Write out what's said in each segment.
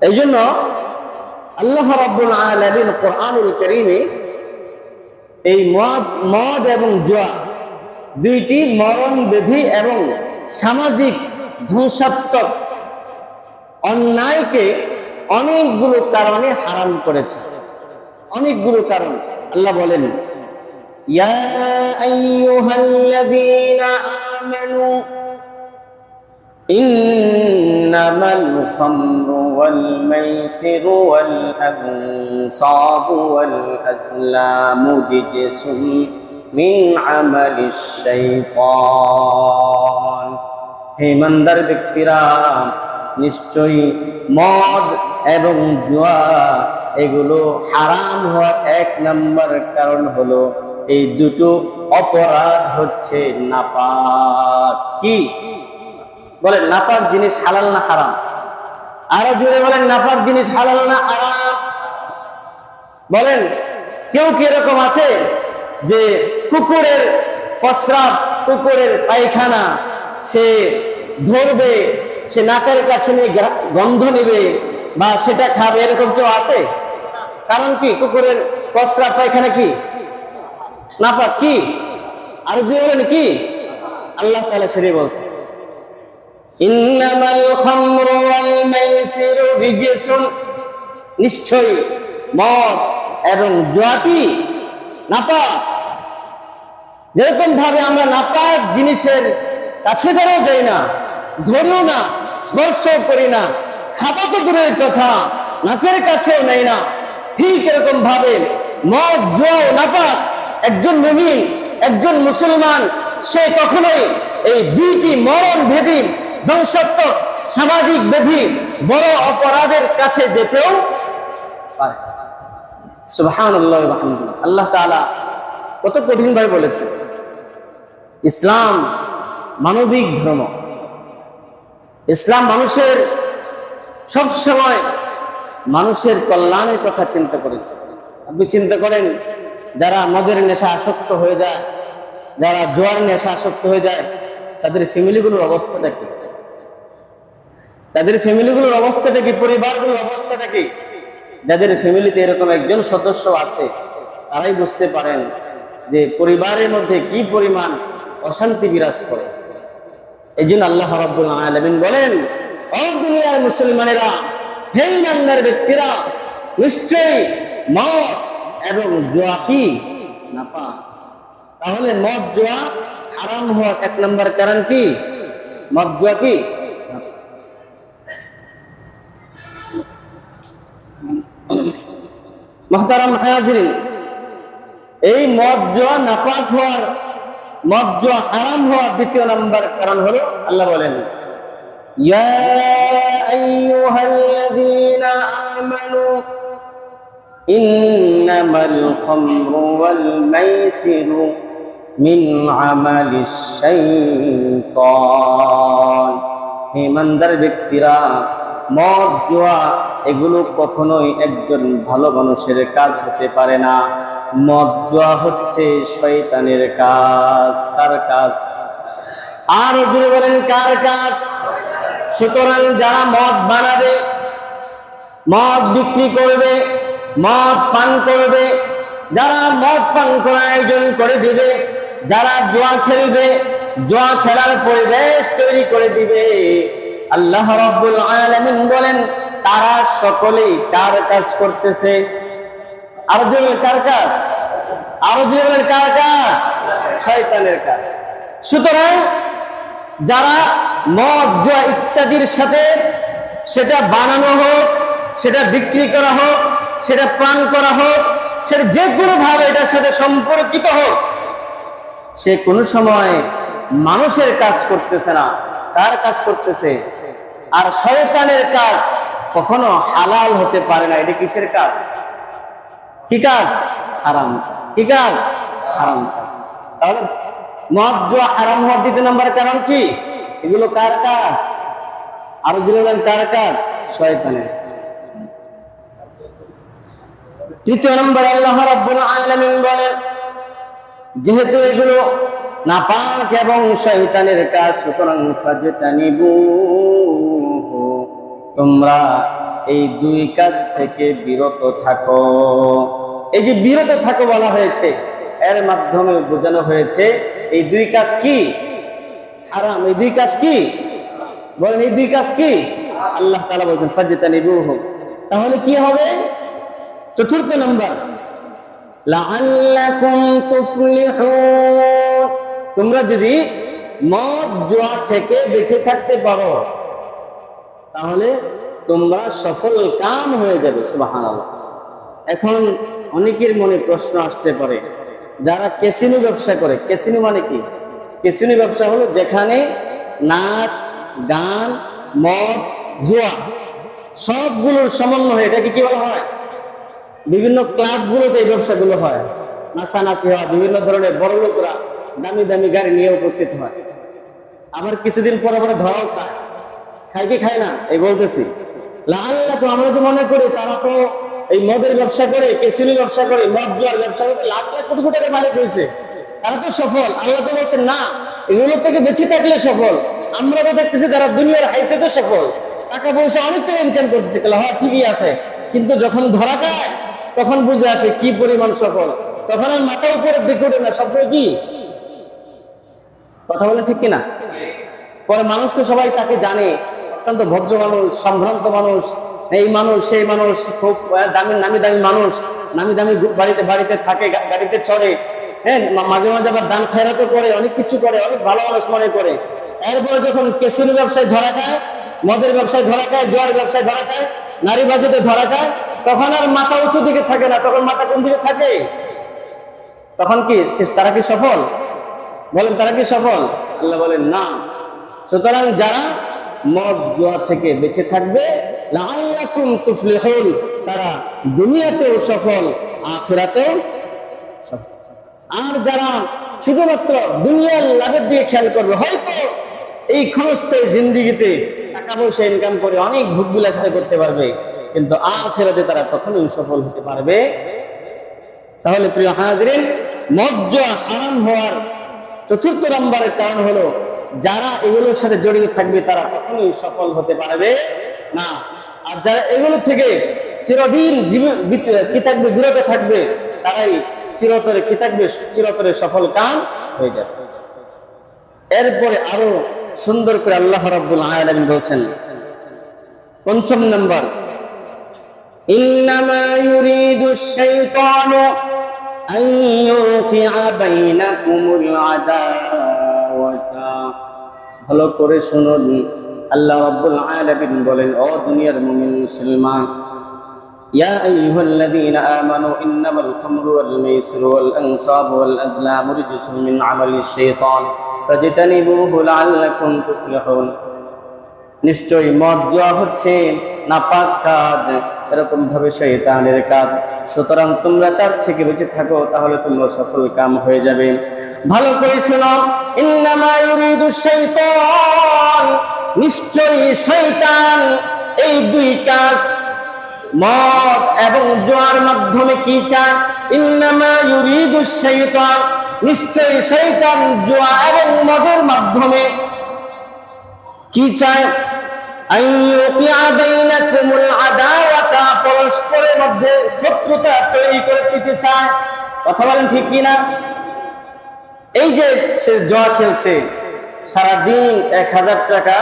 এই জন্য আল্লাহ রাব্বুল আলামিন কোরআনুল কারীমে এই মদ মদ এবং জুয়া দুইটি মরণ বিধি এবং সামাজিক ধ্বংসাত্মক অন্যায়কে অনেকগুলো কারণে হারাম করেছে। অনেকগুলো কারণ, আল্লাহ বলেন, ইয়া আইয়ুহাল্লাযীনা আমানু إنما الخمر والميسر والأنصاب والأزلام رجس من عمل الشيطان হে ইমানদার ব্যক্তিরা নিশ্চয়ই মদ এবং জুয়া এগুলো হারাম হওয়ার এক নম্বর কারণ হলো এই দুটো অপরাধ হচ্ছে নাপাক কি বলেন, নাপাক জিনিস হালাল না হারাম? আরও জুড়ে বলেন, নাপাক জিনিস হালাল না হারাম? বলেন, কেউ কি এরকম আছে যে কুকুরের প্রস্রাব কুকুরের পায়খানা সে ধরবে, সে নাকের কাছে নিয়ে গন্ধ নেবে বা সেটা খাবে? এরকম কেউ আছে? কারণ কি? কুকুরের প্রস্রাব পায়খানা কি? নাপাক কি? আর বলেন, কি? আল্লাহ তাআলা সেটাই বলছে ইন্নামাল খামরু ওয়াল মাইসিরু রিজসুন নিশ্চয়ই মদ এবং জুয়া কি নাপাক। যেরকম ভাবে আমরা নাপাক জিনিসের কাছে ধরেও যাই না, ধরেও না স্পর্শ করি না খাবা তো দূরের কথা, নাকের কাছেও নেই না, ঠিক এরকম ভাবে মদ, জুয়া ও নাপাক, একজন মুমিন, একজন মুসলমান, সে কখনোই এই দুইটি মরণ ভেদী ধ্বংসাত্মক সামাজিক বেধি বড় অপরাধের কাছে যেতেও পারে। আল্লাহ কত কঠিন ভাবে বলেছেন, ইসলাম মানবিক ধর্ম। ইসলাম মানুষের সব সময় মানুষের কল্যাণের কথা চিন্তা করেছে। আপনি চিন্তা করেন, যারা মদের নেশা আসক্ত হয়ে যায়, যারা জোয়ার নেশা আসক্ত হয়ে যায়, তাদের ফ্যামিলিগুলোর অবস্থাটা কি তাদের ফ্যামিলিগুলোর অবস্থাটা কি? পরিবারগুলোর অবস্থাটা কি? যাদের ফ্যামিলিতে এরকম একজন সদস্য আছে, তারাই বুঝতে পারেন যে পরিবারের মধ্যে কি পরিমাণ অশান্তি বিরাজ করে। এই জন্য আল্লাহ রাব্বুল বলেন দুনিয়ার মুসলমানেরা, হে ইমানদার ব্যক্তিরা, নিশ্চয়ই মদ এবং জোয়া কি না পা তাহলে মদ, জোয়া হারাম হওয়ার এক নম্বর কারণ কি? মদ, জোয়া কি? মহতারাম হায়াজিরিন এই মদ জোয়া নাপাক হওয়ার মদ জোয়া হারাম হওয়ার দ্বিতীয় নম্বর কারণ হলো আল্লাহ বলেন ইন্নামাল খামরু ওয়াল মাইসিরু মিন আমালিশ শাইতান। হে ইমানদার ব্যক্তিরা মদ, জোয়া, এগুলো কখনোই একজন ভালো মানুষের কাজ হতে পারে না। মদ, জোয়া হচ্ছে শয়তানের কাজ। কার কাজ? আর জুড়ে বলেন, কার কাজ? সুতরাং যারা মদ বানাবে, মদ বিক্রি করবে, মদ পান করবে, যারা মদ পান করার আয়োজন করে দিবে, যারা জোয়া খেলবে, জোয়া খেলার পরিবেশ তৈরি করে দিবে আল্লাহ রাব্বুল আলামিন বলেন, তারা সকলেই কার কাজ করতেছে? আর কার কাজ? আরও কার কাজ? শয়তানের কাজ। সুতরাং যারা মদ, জুয়া ইত্যাদির সাথে সেটা বানানো হোক, সেটা বিক্রি করা হোক, সেটা পান করা হোক, সেটা যে কোনো ভাবে এটার সাথে সম্পর্কিত হোক, সে কোনো সময় মানুষের কাজ করতেছে না। তার কাজ করতেছে। আর শয়তানের কাজ কখনো হালাল হতে পারে না। এটা কিসের কাজ? কি কাজ? হারাম কি কাজ? হারাম কাজ। তাহলে মদ, জোয়া হারাম হওয়ার দ্বিতীয় নম্বর কারণ কি? এগুলো কার কাজ? আরও বলেন, কার কাজ? শয়তানের কাজ। তৃতীয় নম্বর, আল্লাহ রাব্বুল আলামিন বলেন, যেহেতু এগুলো নাপাক এবং শয়তানের কাজ, সুতরাং ফাজতানিবু। তোমরা এই দুই কাজ থেকে বিরত থাকো। এই যে বিরত থাকো বলা হয়েছে, এর মাধ্যমে বোঝানো হয়েছে, এই দুই কাজ কি? হারাম। এই দুই কাজ কি? বলেন, এই দুই কাজ কি? আল্লাহ তালা বলছেন ফাজতানিবুহু তাহলে কি হবে? চতুর্থ নম্বর। লাআল্লাকুম তুফলিহুন। তোমরা যদি মদ, জোয়া থেকে বেঁচে থাকতে পারো, তাহলে তোমরা সফল কাম হয়ে যাবে এখন অনেকের মনে প্রশ্ন আসতে পারে, যারা কেসিনো ব্যবসা করে কেসিনো মানে কি? কেসিনো ব্যবসা হলো যেখানে নাচ, গান, মদ, জুয়া, সবগুলোর সমন্বয়, এটাকে কি বলা হয়? বিভিন্ন ক্লাবগুলোতে এই ব্যবসাগুলো হয়। নাচানাচি হয়, বিভিন্ন ধরনের বড় লোকরা দামি দামি গাড়ি নিয়ে উপস্থিত হয়। আবার কিছুদিন পরে পরে ধরাও খায়। খায় কি খায় না? এই বলতেছি। লাল্লা তো আমরা তো মনে করি, তারা তো এই মদের ব্যবসা করে কেসিনি ব্যবসা করে, মদ, জোয়ার ব্যবসা করে, লাখ লাখ কোটি কোটি টাকা মালিক হয়েছে। তারা তো সফল। আল্লাহ তো বলছেন, না, এগুলো থেকে বেঁচে থাকলে সফল। আমরা তো দেখতেছি তারা দুনিয়ার হাইসে তো সফল। টাকা পয়সা অনেক টাকা ইনকাম করতেছে। হ্যাঁ ঠিকই আছে। কিন্তু যখন ধরা খায়, তখন বুঝে আসে কি পরিমাণ সফল। তখন আর মাথা উপরে দিকে ওঠে না। সবসময় কি? কথা বলে ঠিক কিনা? পরে মানুষ তো সবাই তাকে জানে, অত্যন্ত ভদ্র মানুষ, সম্ভ্রান্ত মানুষ, এই মানুষ, সেই মানুষ, খুব দামি, নামি দামি মানুষ, নামি দামি বাড়িতে বাড়িতে থাকে গাড়িতে চড়ে হ্যাঁ মাঝে মাঝে আবার দান খায়রাতো করে, অনেক কিছু করে, অনেক ভালো মানুষ মনে করে। এরপরে যখন কেসিনো ব্যবসায় ধরা খায়, মদের ব্যবসায় ধরা খায়, জোয়ার ব্যবসায় ধরা খায়, নারী বাজিতে ধরা খায়, তখন আর মাথা উঁচু দিকে থাকে না, তখন মাথা কোন দিকে থাকে? তখন কি তারা কি সফল? বলেন, তারা কি সফল? আল্লাহ বলেন, না। সুতরাং যারা মদ, জুয়া থেকে বেঁচে থাকবে তারা দুনিয়াতেও সফল, আখিরাতেও সফল। আর যারা শুধুমাত্র দুনিয়ার লাভের দিয়ে খেয়াল করবে, হয়তো এই ক্ষণস্থায়ী জিন্দিগিতে টাকা পয়সা ইনকাম করে অনেক ভোগ বিলাসিতা করতে পারবে, কিন্তু আখিরাতে তারা কখনোই সফল হতে পারবে। তাহলে প্রিয় হাজরিন মজ্জ হারাম হওয়ার চতুর্থ নম্বরের কারণ হলো, যারা এগুলোর সাথে জড়িত থাকবে, তারা কখনোই সফল হতে পারবে না। আর যারা এগুলো থেকে চিরদিন কি থাকবে, বিরত থাকবে, তারাই চিরতরে কি থাকবে, চিরতরে সফল কাম হয়ে যাবে। এরপরে আরও সুন্দর করে আল্লাহ রব্বুল আলামিন বলছেন, পঞ্চম নম্বর, ইন্নামা ইউরিদু শাইতানু أن يوقع بينكم العداوة ভালো করে শুনুন আল্লাহ রাব্বুল আলামিন বলেন ও দুনিয়ার মুমিন মুসলমান يا أيها الذين آمنوا إنما الخمر والميسر والأنصاب والأزلام رجس من عمل الشيطان فاجتنبوه لعلكم تفلحون নিশ্চয়ই মদ জোয়া হচ্ছে, নাপাক কাজ। এরকম ভাবে শয়তানের কাজ। সুতরাং তোমরা তার থেকে বেঁচে থাকো, তাহলে তোমরা সফল কাম হয়ে যাবে। ভালো করে শোনো নিশ্চয়ই শৈতান এই দুই কাজ, মদ এবং জোয়ার মাধ্যমে কি চায়? ইন্নামা ইউরিদু শাইতান নিশ্চয়ই শৈতান জোয়া এবং মদের মাধ্যমে কি চায়? পরস্পরের মধ্যে শত্রুতা তৈরি করে দিতে চায়। কথা বলেন ঠিক কি না এই যে সে জয়া খেলছে, সারাদিন এক হাজার টাকা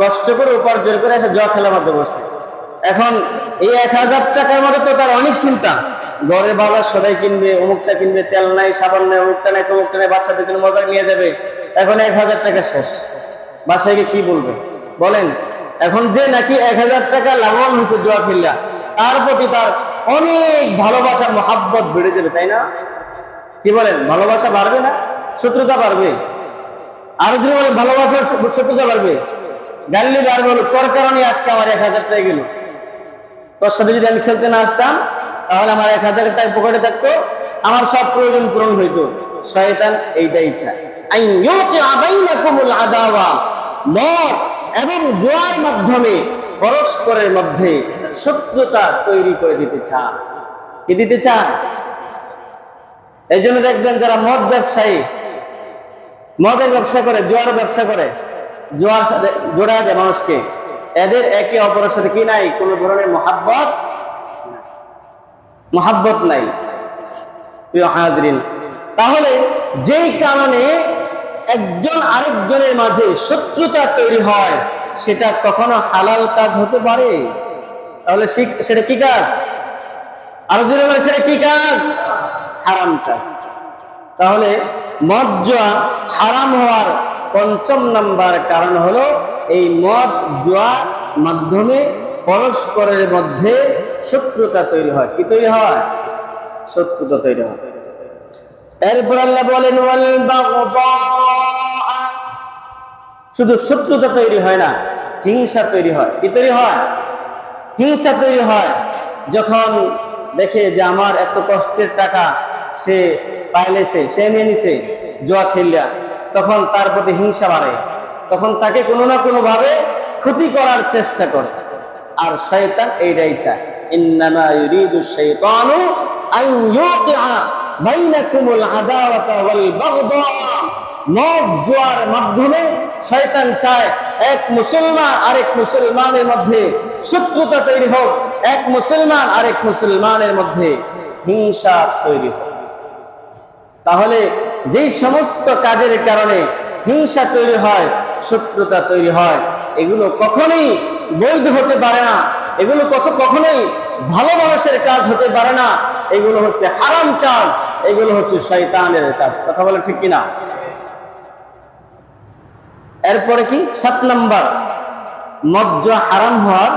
কষ্ট করে উপার্জন করে সে জয়া খেলার মধ্যে বসছে এখন এই এক হাজার টাকার মধ্যে তো তার অনেক চিন্তা। ঘরে বাজার সদাই কিনবে, অমুকটা কিনবে, তেল নাই, সাবান নাই, অমুকটা নাই, তমুকটা নাই, বাচ্চাদের জন্য মজা নিয়ে যাবে। এখন এক হাজার টাকা শেষ। বাসায় কি বলবে? বলেন, এখন যে নাকি এক হাজার টাকা লাভবান হয়েছে জোয়া খেললা তার প্রতি তার অনেক ভালোবাসা মহাব্বত বেড়ে যাবে, তাই না? কি বলেন, ভালোবাসা বাড়বে না? শত্রুতা বাড়বে। আর যদি বলেন ভালোবাসা শত্রুতা বাড়বে। গাল্লি বাড়বে হলো তোর কারণে আজকে আমার এক হাজার টাকা গেল। তোর সাথে যদি আমি খেলতে না আসতাম, তাহলে আমার এক হাজার টাকা পকেটে থাকতো, আমার সব প্রয়োজন পূরণ হইতো। শয়তান এইটাই চায়। আইন আদাওয়া। মদ এবং জোয়ার মাধ্যমে পরস্পরের মধ্যে শত্রুতা তৈরি করে দিতে চায়। কি দিতে চান এই জন্য দেখবেন যারা মদ ব্যবসায়ী, মদের ব্যবসা করে, জোয়ার ব্যবসা করে, জোয়ার সাথে জোড়া দেয় মানুষকে। এদের একে অপরের সাথে কি নাই? কোনো ধরনের মহাব্বত মহাব্বত নাই। হাজরিন, তাহলে যেই কারণে একজন আরেকজনের মাঝে শত্রুতা তৈরি হয়, সেটা কখনো হালাল কাজ হতে পারে? তাহলে সেটা কি কাজ? আরও জোরে সেটা কি কাজ? হারাম কাজ। তাহলে মদ জুয়া হারাম হওয়ার পঞ্চম নাম্বার কারণ হলো এই মদ জুয়া মাধ্যমে পরস্পরের মধ্যে শত্রুতা তৈরি হয়। কি তৈরি হয়? শত্রুতা তৈরি হয়। এরপর আল্লাহ বলেন শুধু শত্রুতা তৈরি হয় না, হিংসা তৈরি হয়। কি তৈরি হয়? হিংসা তৈরি হয়। যখন দেখে যে আমার এত কষ্টের টাকা সে পাইলেছে সে নিয়ে নিছে, জোয়া খেলিয়া তখন তার প্রতি হিংসা বাড়ে। তখন তাকে কোনো না কোনো ভাবে ক্ষতি করার চেষ্টা করে। আর শয়তান এইটাই চায়। ইন্নামা ইউরিদু শাইতানু আন ইউকিআ তাহলে যেই সমস্ত কাজের কারণে হিংসা তৈরি হয়, শত্রুতা তৈরি হয়, এগুলো কখনোই বৈধ হতে পারে না। এগুলো কত কখনোই ভালো মানুষের কাজ হতে পারে না। এগুলো হচ্ছে হারাম কাজ, এগুলো হচ্ছে শয়তানের কাজ। কথা বলে ঠিক কিনা? এরপরে কি? সাত নম্বর। মজ্জ হারাম হওয়ার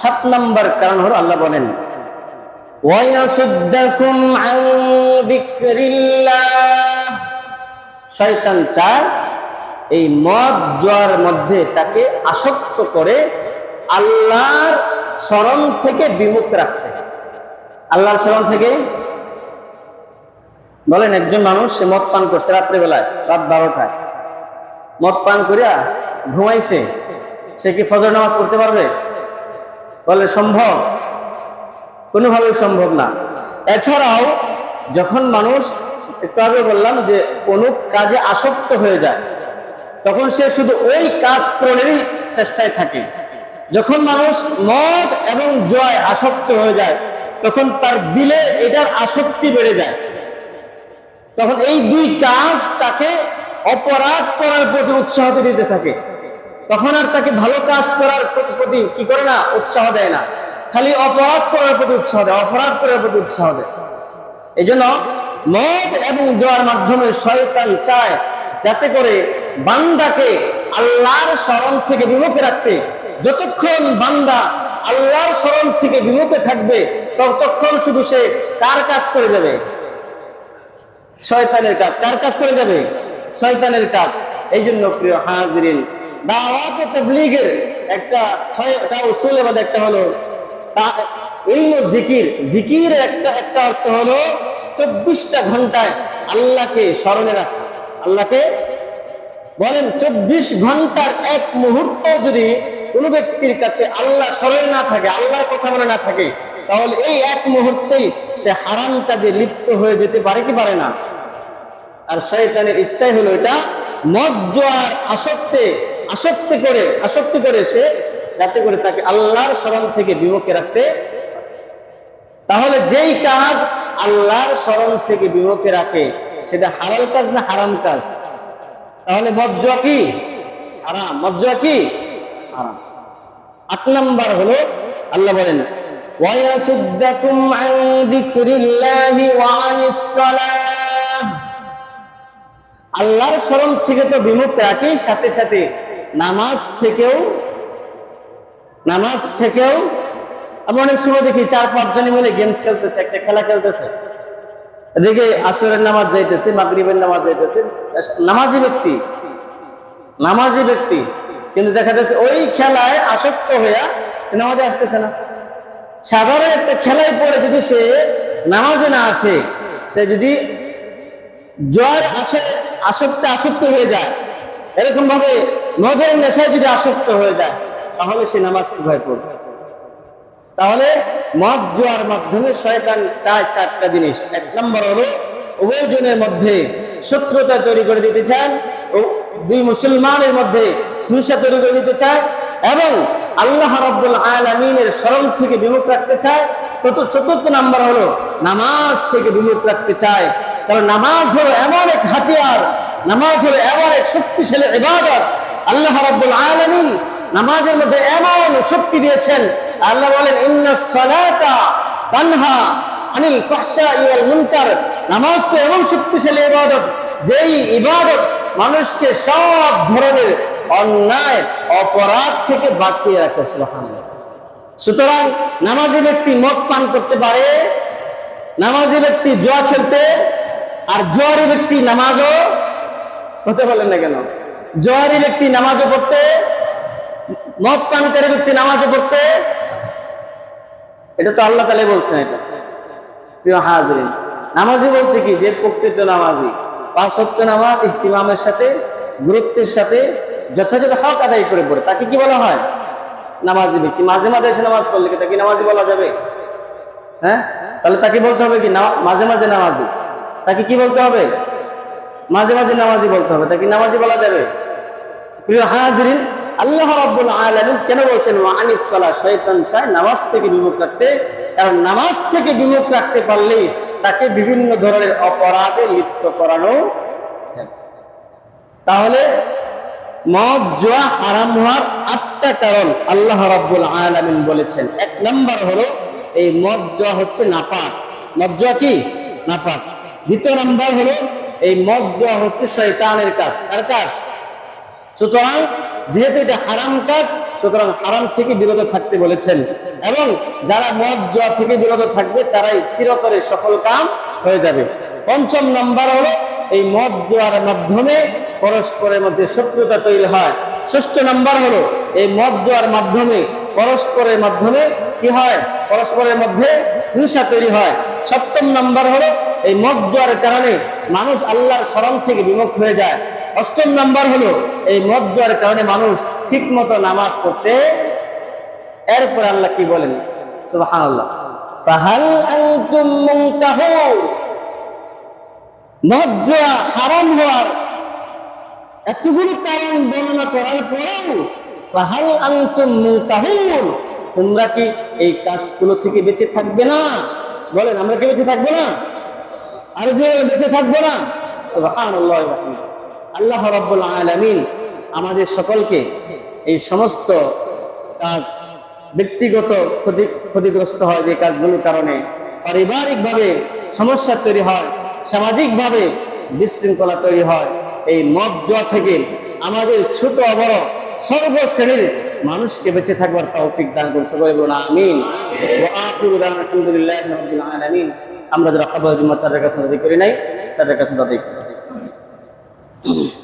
সাত নম্বর কারণ হল আল্লাহ বলেন শয়তান চার এই মদ জোয়ার মধ্যে তাকে আসক্ত করে আল্লাহর স্মরণ থেকে বিমুখ রাখতে। আল্লাহর স্মরণ থেকে বলেন, একজন মানুষ, সে মদ পান করছে রাত্রেবেলায়, রাত বারোটায়। মদ পান করিয়া ঘুমাইছে। সে কি ফজর নামাজ পড়তে পারবে? বলে সম্ভব। কোনোভাবেই সম্ভব না। এছাড়াও, যখন মানুষ, একটু আগে বললাম যে কোনো কাজে আসক্ত হয়ে যায়, তখন সে শুধু ওই কাজ পূরণেরই চেষ্টায় থাকে। যখন মানুষ মদ এবং জয় আসক্ত হয়ে যায় তখন তার দিলে এটার আসক্তি বেড়ে যায়। তখন এই দুই কাজ তাকে অপরাধ করার প্রতি উৎসাহ দিতে থাকে। তখন আর তাকে ভালো কাজ করার প্রতি কি করে না? উৎসাহ দেয় না। খালি অপরাধ করার প্রতি উৎসাহ দেয়, অপরাধ করার প্রতি উৎসাহ দেয়। এই জন্য মদ এবং দোয়ার মাধ্যমে শয়তান চায় যাতে করে বান্দাকে আল্লাহর স্মরণ থেকে বিমুখে রাখতে। যতক্ষণ বান্দা আল্লাহর স্মরণ থেকে বিমুখে থাকবে, ততক্ষণ শুধু সে কার কাজ করে যাবে? শয়তানের কাজ। কার কাজ করে যাবে? শয়তানের কাজ। এই জন্য প্রিয় হাজরিন একটা মধ্যে একটা হলো জিকির। জিকির একটা একটা অর্থ হলো চব্বিশটা ঘন্টায় আল্লাহকে স্মরণে রাখা। আল্লাহকে বলেন, চব্বিশ ঘণ্টার এক মুহূর্ত যদি কোনো ব্যক্তির কাছে আল্লাহ স্মরণে না থাকে, আল্লাহর কথা মনে না থাকে, তাহলে এই এক মুহূর্তেই সে হারাম কাজে লিপ্ত হয়ে যেতে পারে কি পারে না? আর শয়তানের ইচ্ছাই হলো এটা মদ জোয়ার আসক্তে, আসক্তি করে আসক্তি করে সে যাতে করে তাকে আল্লাহর স্মরণ থেকে বিমুখে রাখতে তাহলে যেই কাজ আল্লাহর স্মরণ থেকে বিমুখে রাখে, সেটা হালাল কাজ না হারাম কাজ? তাহলে মদ জুয়া কি হারাম মদ জুয়া কি হারাম আট নাম্বার হলো আল্লাহ বলেন وَيَصُدَّكُمْ عَنْ ذِكْرِ اللَّهِ وَعَنِ الصَّلَاةِ আল্লাহর স্মরণ থেকে তো বিমুখ রাখেই সাথে সাথে নামাজ থেকেও নামাজ থেকেও আমি অনেক সময় দেখি চার পাঁচ জনে মিলে গেমস খেলতেছে একটা খেলা খেলতেছে এদিকে আসরের নামাজ যাইতেছে, মাগরিবের নামাজ যাইতেছে। নামাজি ব্যক্তি নামাজি ব্যক্তি, কিন্তু দেখা যাচ্ছে ওই খেলায় আসক্ত হইয়া সে নামাজে আসতেছে না। সাধারণ একটা খেলায় পড়ে যদি সে নামাজে না আসে, সে যদি জয়ের আসে, আসক্তি আসক্ত হয়ে যায় এরকম ভাবে মদের নেশায় যদি আসক্ত হয়ে যায়, তাহলে সে নামাজ কীভাবে পড়বে? তাহলে মদ জোয়ার মাধ্যমে শয়তান চায় চারটা জিনিস। এক নম্বর হলো উভয়জনের মধ্যে শত্রুতা তৈরি করে দিতে চান ও দুই মুসলমানের মধ্যে হিংসা তৈরি করে দিতে চায় এবং আল্লাহ রব্বুল আলমিনের স্মরণ থেকে বিমুখ রাখতে চায়। তত চতুর্থ নাম্বার হলো নামাজ থেকে বিমুখ রাখতে চায়। কারণ নামাজ হলো এমন এক হাতিয়ার, নামাজ হলো এমন এক শক্তিশালী ইবাদত। আল্লাহ রব্বুল আলমিন নামাজের মধ্যে এমন শক্তি দিয়েছেন। আল্লাহ বলেন, ইন্না সালাতা নামাজ তো এমন শক্তিশালী ইবাদত, যেই ইবাদত মানুষকে সব ধরনের অন্যায়, অপরাধ থেকে বাঁচিয়ে রাখে সুতরাং নামাজি ব্যক্তি মদ পান করতে পারে, নামাজি ব্যক্তি জোয়া খেলতে, আর জোয়ারি ব্যক্তি নামাজও, হতে বলেন না কেন? জোয়ারি ব্যক্তি নামাজও পড়তে মদ পানকারী ব্যক্তি নামাজও পড়তে, এটা তো আল্লাহ তালে বলছেন এটা। প্রিয় হাজরিন, নামাজি বলতে কি? যে প্রকৃত নামাজি, পাঁচ সত্য নামাজ ইস্তিমামের সাথে, গুরুত্বের সাথে যথাযথ হক আদায় করে পড়ে। তাকে কি বলা হয়? নামাজি ব্যক্তি। মাঝে মাঝে এসে নামাজ পড়লে কি তাকে নামাজি বলা যাবে? হ্যাঁ? তাহলে তাকে বলতে হবে কি? মাঝে মাঝে নামাজি। তাকে কি বলতে হবে? মাঝে মাঝে নামাজি বলতে হবে। তাকে নামাজি বলা যাবে? প্রিয় হাজরিন আল্লাহ রাব্বুল আলামিন কেন বলছেন ওয়ানিস সালাহ শয়তান চায় নামাজ থেকে বিমুখ রাখতে। কারণ নামাজ থেকে বিমুখ রাখতে পারলে তাকে বিভিন্ন ধরনের অপরাধে লিপ্ত করানো। তাহলে মদ, জোয়া হারাম হওয়ার আটটা কারণ আল্লাহ রাব্বুল আলামিন বলেছেন। এক নাম্বার হলো এই মদ, জোয়া হচ্ছে নাপাক। মদ, জোয়া কি? নাপাক। দ্বিতীয় নাম্বার হলো এই মদ, জোয়া হচ্ছে শয়তানের কাজ। কার কাজ? সুতরাং যেহেতু এটা হারাম কাজ, সুতরাং হারাম থেকে বিরত থাকতে বলেছেন। এবং যারা মদ, জোয়া থেকে বিরত থাকবে, তারাই চিরতরে সফল কাম হয়ে যাবে। পঞ্চম নাম্বার হলো, এই মদ, জোয়ার মাধ্যমে পরস্পরের মধ্যে শত্রুতা তৈরি হয়। ষষ্ঠ নাম্বার হলো, এই মদ, জোয়ার মাধ্যমে পরস্পরের মাধ্যমে কি হয়? পরস্পরের মধ্যে হিংসা তৈরি হয়। সপ্তম নাম্বার হলো, এই মদ, জোয়ার কারণে মানুষ আল্লাহর স্মরণ থেকে বিমুখ হয়ে যায়। অষ্টম নাম্বার হলো এই মদ জোয়ার কারণে মানুষ ঠিক মতো নামাজ পড়তে এরপর আল্লাহ কি বলেন? এতগুলো কারণ বর্ণনা করার তোমরা কি এই কাজগুলো থেকে বেঁচে থাকবে না? বলেন, আমরা কি বেঁচে থাকব না? আর বেঁচে থাকব না? সুবহানাল্লাহ। আল্লাহ রাব্বুল আলামিন আমাদের সকলকে এই সমস্ত কাজ ব্যক্তিগত ক্ষতি, ক্ষতিগ্রস্ত হয় যে কাজগুলোর কারণে। পারিবারিকভাবে সমস্যা তৈরি হয়, সামাজিকভাবে বিশৃঙ্খলা তৈরি হয়। এই মদ জুয়া থেকে আমাদের ছোট বড় সর্বশ্রেণীর মানুষকে বেঁচে থাকবার তৌফিক দান করুন। সকলে বলুন আমিন। আলহামদুলিল্লাহি আমরা যারা খাবার জুম্মা চার রেখা সাদা করি নাই চার রেখা সাদা Yeah.